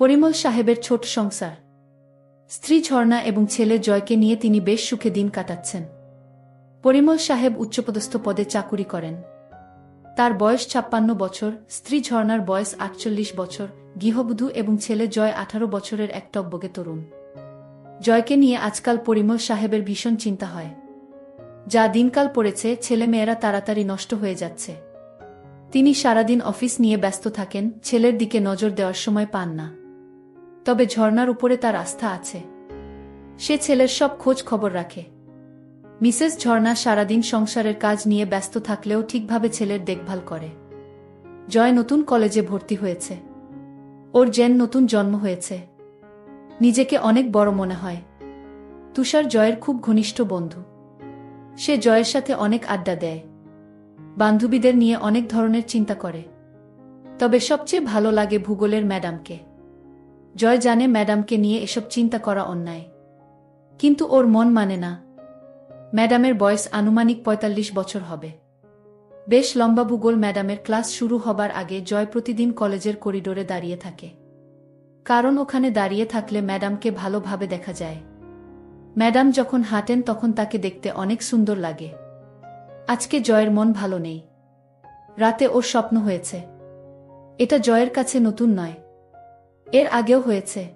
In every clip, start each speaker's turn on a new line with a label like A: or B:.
A: পরিমল সাহেবের ছোট সংসার। স্ত্রী ঝর্ণা এবং ছেলে জয়কে নিয়ে তিনি বেশ সুখে দিন কাটাচ্ছেন। পরিমল সাহেব উচ্চপদস্থ পদে চাকুরি করেন। তার বয়স ছাপ্পান্ন বছর, স্ত্রী ঝর্ণার বয়স আটচল্লিশ বছর, গৃহবধূ এবং ছেলে জয় আঠারো বছরের এক টকবগে তরুণ। জয়কে নিয়ে আজকাল পরিমল সাহেবের ভীষণ চিন্তা হয়। যা দিনকাল পড়েছে, ছেলেমেয়েরা তাড়াতাড়ি নষ্ট হয়ে যাচ্ছে। তিনি সারাদিন অফিস নিয়ে ব্যস্ত থাকেন, ছেলের দিকে নজর দেওয়ার সময় পান না। তবে ঝর্নার উপরে তার আস্থা আছে। সে ছেলের সব খোঁজ খবর রাখে। মিসেস ঝর্ণা সারাদিন সংসারের কাজ নিয়ে ব্যস্ত থাকলেও ঠিকভাবে ছেলের দেখভাল করে। জয় নতুন কলেজে ভর্তি হয়েছে। ওর জেন নতুন জন্ম হয়েছে। নিজেকে অনেক বড় মনে হয়। তুষার জয়ের খুব ঘনিষ্ঠ বন্ধু। সে জয়ের সাথে অনেক আড্ডা দেয়। বান্ধবীদের নিয়ে অনেক ধরনের চিন্তা করে। তবে সবচেয়ে ভালো লাগে ভূগোলের ম্যাডামকে। জয় জানে ম্যাডামকে নিয়ে এসব চিন্তা করা অন্যায়। কিন্তু ওর মন মানে না। ম্যাডামের বয়স আনুমানিক ৪৫ বছর হবে। বেশ লম্বা ভূগোল ম্যাডামের ক্লাস শুরু হবার আগে জয় প্রতিদিন কলেজের করিডোরে দাঁড়িয়ে থাকে। কারণ ওখানে দাঁড়িয়ে থাকলে ম্যাডামকে ভালোভাবে দেখা যায়। ম্যাডাম যখন হাঁটেন তখন তাকে দেখতে অনেক সুন্দর লাগে। আজকে জয়ের মন ভালো নেই। রাতে ওর স্বপ্ন হয়েছে। এটা জয়ের কাছে নতুন নয়। এর আগেও হয়েছে।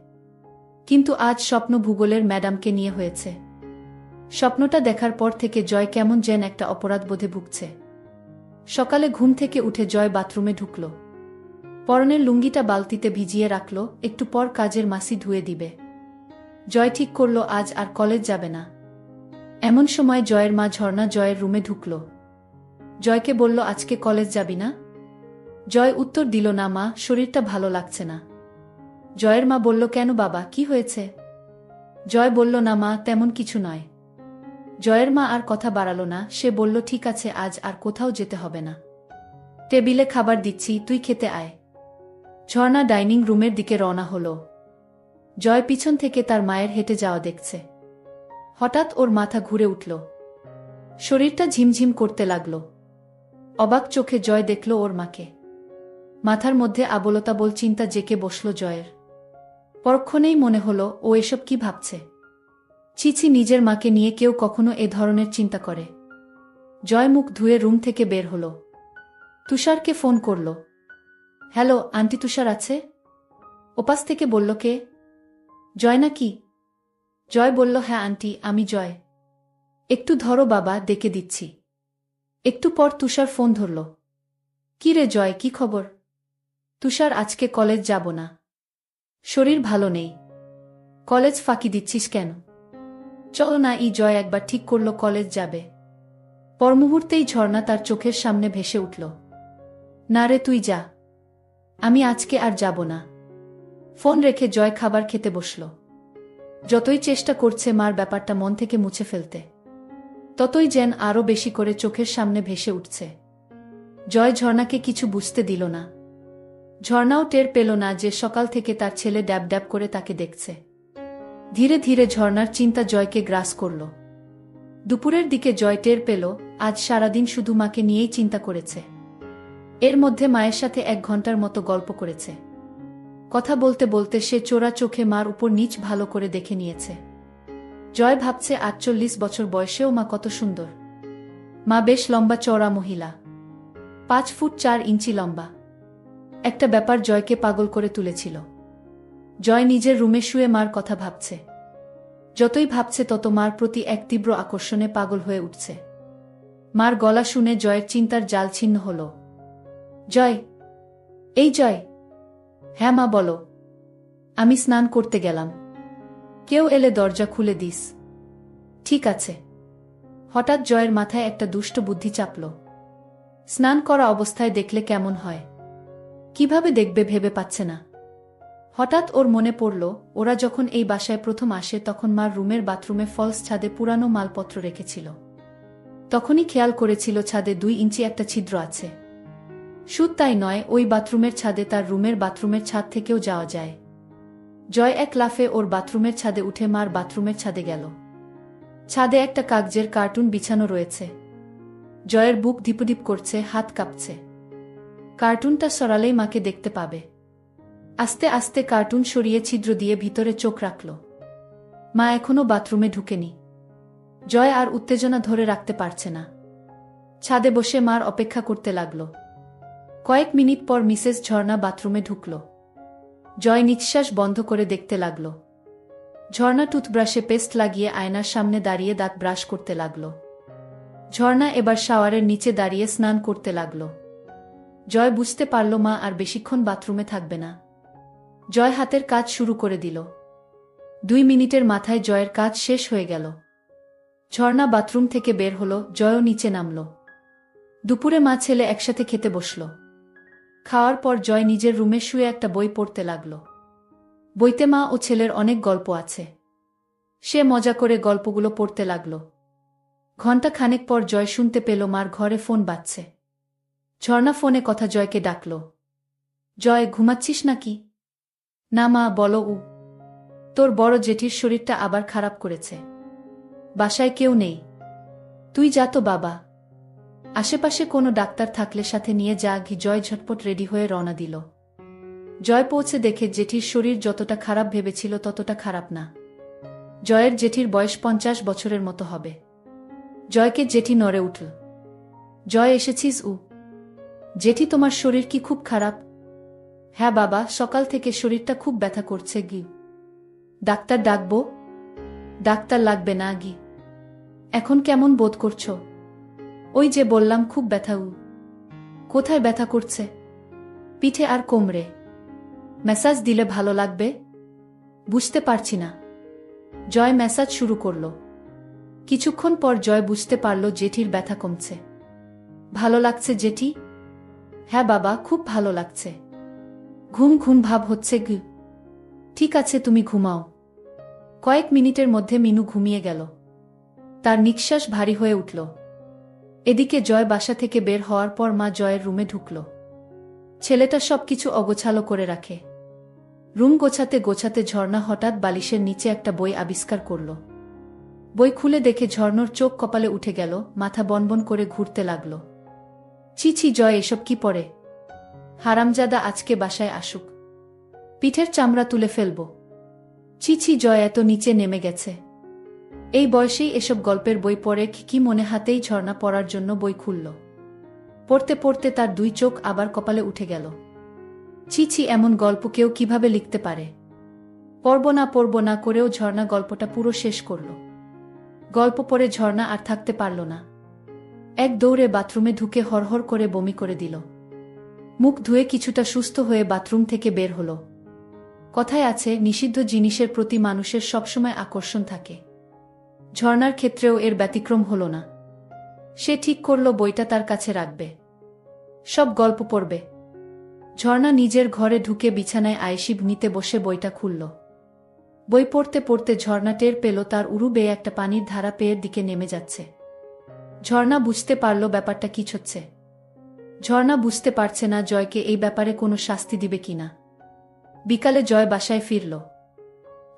A: কিন্তু আজ স্বপ্ন ভূগোলের ম্যাডামকে নিয়ে হয়েছে। স্বপ্নটা দেখার পর থেকে জয় কেমন যেন একটা অপরাধ বোধে ভুগছে। সকালে ঘুম থেকে উঠে জয় বাথরুমে ঢুকল। পরনের লুঙ্গিটা বালতিতে ভিজিয়ে রাখল, একটু পর কাজের মাসি ধুয়ে দিবে। জয় ঠিক করল, আজ আর কলেজ যাবে না। এমন সময় জয়ের মা ঝর্ণা জয়ের রুমে ঢুকল। জয়কে বলল, আজকে কলেজ যাবি না? জয় উত্তর দিল, না মা, শরীরটা ভালো লাগছে না। জয়ের মা বলল, কেন বাবা? কি হয়েছে? জয় বলল, না মা, তেমন কিছু নয়। জয়ের মা আর কথা বাড়ালো না। সে বলল, ঠিক আছে, আজ আর কোথাও যেতে হবে না। টেবিলে খাবার দিচ্ছি, তুই খেতে আয়। ঝর্ণা ডাইনিং রুমের দিকে রওনা হল। জয় পিছন থেকে তার মায়ের হেঁটে যাওয়া দেখছে। হঠাৎ ওর মাথা ঘুরে উঠল। শরীরটা ঝিমঝিম করতে লাগল। অবাক চোখে জয় দেখল ওর মাকে। মাথার মধ্যে আবলতা বল চিন্তা জেকে বসল জয়ের। পরক্ষণেই মনে হলো, ও এসব কি ভাবছে। চিছি নিজের মাকে নিয়ে কেউ কখনো এ ধরনের চিন্তা করে। জয় মুখ ধুয়ে রুম থেকে বের হল। তুষারকে ফোন করল। হ্যালো, আন্টি তুষার আছে? ওপাস থেকে বলল, কে? জয় নাকি? জয় বলল হ্যাঁ আন্টি, আমি জয়। একটু ধরো বাবা, ডেকে দিচ্ছি। একটু পর তুষার ফোন ধরল। কি রে জয়, কি খবর? তুষার, আজকে কলেজ যাব না। শরীর ভালো নেই। কলেজ ফাঁকি দিচ্ছিস কেন? চলো না ই জয় একবার ঠিক করল কলেজ যাবে। পর মুহূর্তেই ঝর্ণা তার চোখের সামনে ভেসে উঠল। না রে, তুই যা। আমি আজকে আর যাব না। ফোন রেখে জয় খাবার খেতে বসল। যতই চেষ্টা করছে মার ব্যাপারটা মন থেকে মুছে ফেলতে, ততই যেন আরও বেশি করে চোখের সামনে ভেসে উঠছে। জয় ঝর্ণাকে কিছু বুঝতে দিল না। ঝর্ণাও টের পেল না যে সকাল থেকে তার ছেলে ড্যাব ড্যাব করে তাকে দেখছে। ধীরে ধীরে ঝর্ণার চিন্তা জয়কে গ্রাস করল। দুপুরের দিকে জয় টের পেল, আজ সারাদিন শুধু মাকে নিয়েই চিন্তা করেছে। এর মধ্যে মায়ের সাথে এক ঘণ্টার মতো গল্প করেছে। কথা বলতে বলতে সে চোরা চোখে মার উপর নিচ ভালো করে দেখে নিয়েছে। জয় ভাবছে আটচল্লিশ বছর বয়সেও মা কত সুন্দর। মা বেশ লম্বা চওড়া মহিলা। পাঁচ ফুট চার ইঞ্চি লম্বা। একটা ব্যাপার জয়কে পাগল করে তুলেছিল। জয় নিজের রুমে শুয়ে মার কথা ভাবছে। যতই ভাবছে তত মার প্রতি এক তীব্র আকর্ষণে পাগল হয়ে উঠছে। মার গলা শুনে জয়ের চিন্তার জাল ছিন্ন হল। জয়, এই জয়। হ্যাঁ মা, বলো। আমি স্নান করতে গেলাম। কেউ এলে দরজা খুলে দিস। ঠিক আছে। হঠাৎ জয়ের মাথায় একটা দুষ্ট বুদ্ধি চাপল। স্নান করা অবস্থায় দেখলে কেমন হয়। কীভাবে দেখবে ভেবে পাচ্ছে না? হঠাৎ ওর মনে পড়ল, ওরা যখন এই বাসায় প্রথম আসে তখন মার রুমের বাথরুমে ফলস ছাদে পুরানো মালপত্র রেখেছিল। তখনই খেয়াল করেছিল ছাদে দুই ইঞ্চি একটা ছিদ্র আছে। শুধ তাই নয়, ওই বাথরুমের ছাদে তার রুমের বাথরুমের ছাদ থেকেও যাওয়া যায়। জয় এক লাফে ওর বাথরুমের ছাদে উঠে মার বাথরুমের ছাদে গেল। ছাদে একটা কাগজের কার্টুন বিছানো রয়েছে। জয়ের বুক ধিপডিপ করছে, হাত কাঁপছে। কার্টুনটা সরালেই মাকে দেখতে পাবে। আস্তে আস্তে কার্টুন সরিয়ে ছিদ্র দিয়ে ভিতরে চোখ রাখল। মা এখনও বাথরুমে ঢুকেনি। জয় আর উত্তেজনা ধরে রাখতে পারছে না। ছাদে বসে মার অপেক্ষা করতে লাগল। কয়েক মিনিট পর মিসেস ঝর্ণা বাথরুমে ঢুকল। জয় নিঃশ্বাস বন্ধ করে দেখতে লাগল। ঝর্ণা টুথব্রাশে পেস্ট লাগিয়ে আয়নার সামনে দাঁড়িয়ে দাঁত ব্রাশ করতে লাগল। ঝর্ণা এবার শাওয়ারের নিচে দাঁড়িয়ে স্নান করতে লাগল। জয় বুঝতে পারল মা আর বেশিক্ষণ বাথরুমে থাকবে না। জয় হাতের কাজ শুরু করে দিল। দুই মিনিটের মাথায় জয়ের কাজ শেষ হয়ে গেল। ঝর্ণা বাথরুম থেকে বের হলো, জয়ও নিচে নামল। দুপুরে মা ছেলে একসাথে খেতে বসল। খাওয়ার পর জয় নিজের রুমে শুয়ে একটা বই পড়তে লাগল। বইতে মা ও ছেলের অনেক গল্প আছে। সে মজা করে গল্পগুলো পড়তে লাগল। ঘণ্টা খানেক পর জয় শুনতে পেল মার ঘরে ফোন বাজছে। ঝর্ণা ফোনে কথা জয়কে ডাকল। জয়, ঘুমাচ্ছিস নাকি? না মা, বলো উ। তোর বড় জেঠির শরীরটা আবার খারাপ করেছে। বাসায় কেউ নেই। তুই যা তো বাবা। আশেপাশে কোনো ডাক্তার থাকলে সাথে নিয়ে যা, ঘি জয় ঝটপট রেডি হয়ে রওনা দিল। জয় পৌঁছে দেখে জেঠির শরীর যতটা খারাপ ভেবেছিল ততটা খারাপ না। জয়ের জেঠির বয়স পঞ্চাশ বছরের মতো হবে। জয়কে জেঠি নড়ে উঠল। জয়, এসেছিস উ? জেঠি তোমার শরীর কি খুব খারাপ? হ্যাঁ বাবা, সকাল থেকে শরীরটা খুব ব্যথা করছে, গি। ডাক্তার ডাকবো? ডাক্তার লাগবে না, গি। এখন কেমন বোধ করছ? ওই যে বললাম, খুব ব্যথা, উ। কোথায় ব্যথা করছে? পিঠে আর কোমরে। মেসাজ দিলে ভালো লাগবে? বুঝতে পারছি না। জয় মেসাজ শুরু করল। কিছুক্ষণ পর জয় বুঝতে পারল জেঠির ব্যথা কমছে। ভালো লাগছে জেঠি? হ্যাঁ বাবা, খুব ভালো লাগছে। ঘুম ঘুম ভাব হচ্ছে গু। ঠিক আছে, তুমি ঘুমাও। কয়েক মিনিটের মধ্যে মিনু ঘুমিয়ে গেল। তার নিঃশ্বাস ভারী হয়ে উঠল। এদিকে জয় বাসা থেকে বের হওয়ার পর মা জয়ের রুমে ঢুকল। ছেলেটা সবকিছু অগোছালো করে রাখে। রুম গোছাতে গোছাতে ঝর্ণা হঠাৎ বালিশের নিচে একটা বই আবিষ্কার করল। বই খুলে দেখে ঝর্ণর চোখ কপালে উঠে গেল, মাথা বনবন করে ঘুরতে লাগল। ছি জয়, এসব কি পড়ে হারামজাদা আজকে বাসায় আসুক। পিঠের চামড়া তুলে ফেলব। ছি জয়, এত নিচে নেমে গেছে। এই বয়সেই এসব গল্পের বই পড়ে কি মনে হাতেই ঝর্ণা পড়ার জন্য বই খুলল। পড়তে পড়তে তার দুই চোখ আবার কপালে উঠে গেল। ছি, এমন গল্প কেউ কীভাবে লিখতে পারে? পড়ব না পড়ব না করেও ঝর্ণা গল্পটা পুরো শেষ করল। গল্প পড়ে ঝর্ণা আর থাকতে পারল না। এক দৌড়ে বাথরুমে ঢুকে হরহর করে বমি করে দিল। মুখ ধুয়ে কিছুটা সুস্থ হয়ে বাথরুম থেকে বের হল। কথায় আছে, নিষিদ্ধ জিনিসের প্রতি মানুষের সবসময় আকর্ষণ থাকে। ঝর্ণার ক্ষেত্রেও এর ব্যতিক্রম হল না। সে ঠিক করল বইটা তার কাছে রাখবে। সব গল্প পড়বে। ঝর্ণা নিজের ঘরে ঢুকে বিছানায় আয়েসিব নিতে বসে বইটা খুলল। বই পড়তে পড়তে ঝর্ণা টের পেল তার উরু বেয়ে একটা পানির ধারা পেয়ের দিকে নেমে যাচ্ছে। ঝর্ণা বুঝতে পারল ব্যাপারটা কি হচ্ছে। ঝর্ণা বুঝতে পারছে না জয়কে এই ব্যাপারে কোনো শাস্তি দিবে কিনা বিকালে জয় বাসায় ফিরল।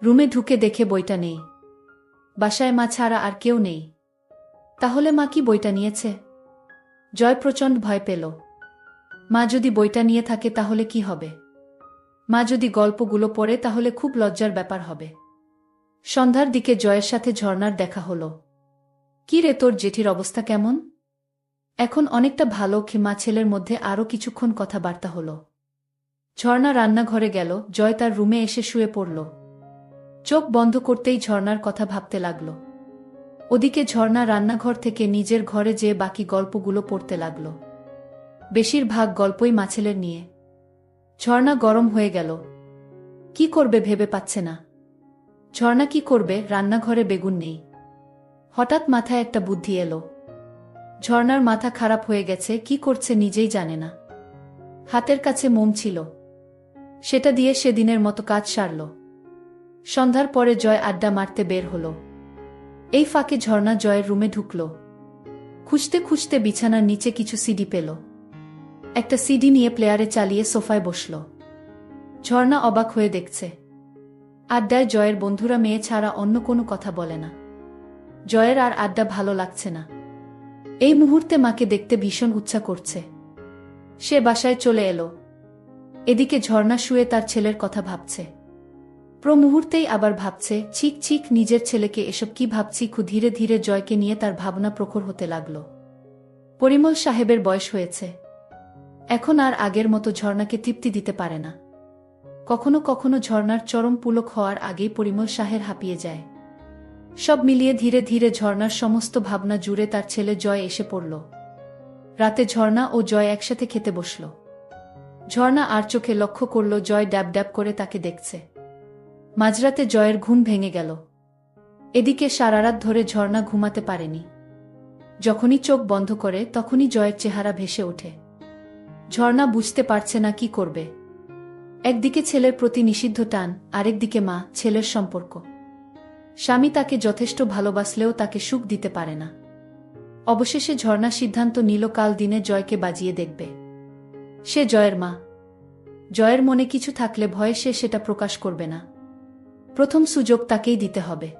A: রুমে ঢুকে দেখে বইটা নেই। বাসায় মা ছাড়া আর কেউ নেই। তাহলে মা কি বইটা নিয়েছে? জয় প্রচণ্ড ভয় পেল। মা যদি বইটা নিয়ে থাকে তাহলে কি হবে? মা যদি গল্পগুলো পড়ে তাহলে খুব লজ্জার ব্যাপার হবে। সন্ধ্যার দিকে জয়ের সাথে ঝর্ণার দেখা হলো। কি রে তোর জেঠির অবস্থা কেমন? এখন অনেকটা ভালো কি মা ছেলের মধ্যে আরও কিছুক্ষণ কথাবার্তা হল। ঝর্ণা রান্নাঘরে গেল, জয় তার রুমে এসে শুয়ে পড়ল। চোখ বন্ধ করতেই ঝর্ণার কথা ভাবতে লাগল। ওদিকে ঝর্ণা রান্নাঘর থেকে নিজের ঘরে যেয়ে বাকি গল্পগুলো পড়তে লাগল। বেশিরভাগ গল্পই মাছেলের নিয়ে। ঝর্ণা গরম হয়ে গেল। কি করবে ভেবে পাচ্ছে না। ঝর্ণা কি করবে? রান্নাঘরে বেগুন নেই। হঠাৎ মাথায় একটা বুদ্ধি এলো। ঝর্ণার মাথা খারাপ হয়ে গেছে, কি করছে নিজেই জানে না। হাতের কাছে মোম ছিল। সেটা দিয়ে সেদিনের মতো কাজ সারল। সন্ধ্যার পরে জয় আড্ডা মারতে বের হল। এই ফাঁকে ঝর্ণা জয়ের রুমে ঢুকল। খুঁজতে খুঁজতে বিছানার নিচে কিছু সিডি পেল। একটা সিডি নিয়ে প্লেয়ারে চালিয়ে সোফায় বসল। ঝর্ণা অবাক হয়ে দেখছে। আড্ডায় জয়ের বন্ধুরা মেয়ে ছাড়া অন্য কোনো কথা বলে না। জয়ের আর আড্ডা ভালো লাগছে না। এই মুহূর্তে মাকে দেখতে ভীষণ উচ্ছা করছে। সে বাসায় চলে এলো। এদিকে ঝর্ণা শুয়ে তার ছেলের কথা ভাবছে। প্রমুহূর্তেই আবার ভাবছে চিক চিক নিজের ছেলেকে এসব কি ভাবছি, খু ধীরে ধীরে জয়কে নিয়ে তার ভাবনা প্রখর হতে লাগল। পরিমল সাহেবের বয়স হয়েছে। এখন আর আগের মতো ঝর্ণাকে তৃপ্তি দিতে পারে না। কখনো কখনো ঝর্ণার চরম পুলক হওয়ার আগেই পরিমল সাহের হাঁপিয়ে যায়। সব মিলিয়ে ধীরে ধীরে ঝর্ণার সমস্ত ভাবনা জুড়ে তার ছেলে জয় এসে পড়ল। রাতে ঝর্ণা ও জয় একসাথে খেতে বসল। ঝর্ণা আর চোখে লক্ষ্য করল জয় ড্যাব ড্যাব করে তাকে দেখছে। মাঝরাতে জয়ের ঘুম ভেঙে গেল। এদিকে সারারাত ধরে ঝর্ণা ঘুমাতে পারেনি। যখনই চোখ বন্ধ করে তখনই জয়ের চেহারা ভেসে ওঠে। ঝর্ণা বুঝতে পারছে না কি করবে। একদিকে ছেলের প্রতি নিষিদ্ধ টান, আরেকদিকে মা, ছেলের সম্পর্ক। স্বামী তাকে যথেষ্ট ভালোবাসলেও তাকে সুখ দিতে পারে না। অবশেষে ঝর্ণা সিদ্ধান্ত নিল কাল দিনে জয়কে বাজিয়ে দেখবে। সে জয়ের মা। জয়ের মনে কিছু থাকলে ভয়ে সে সেটা প্রকাশ করবে না। প্রথম সুযোগ তাকেই দিতে হবে।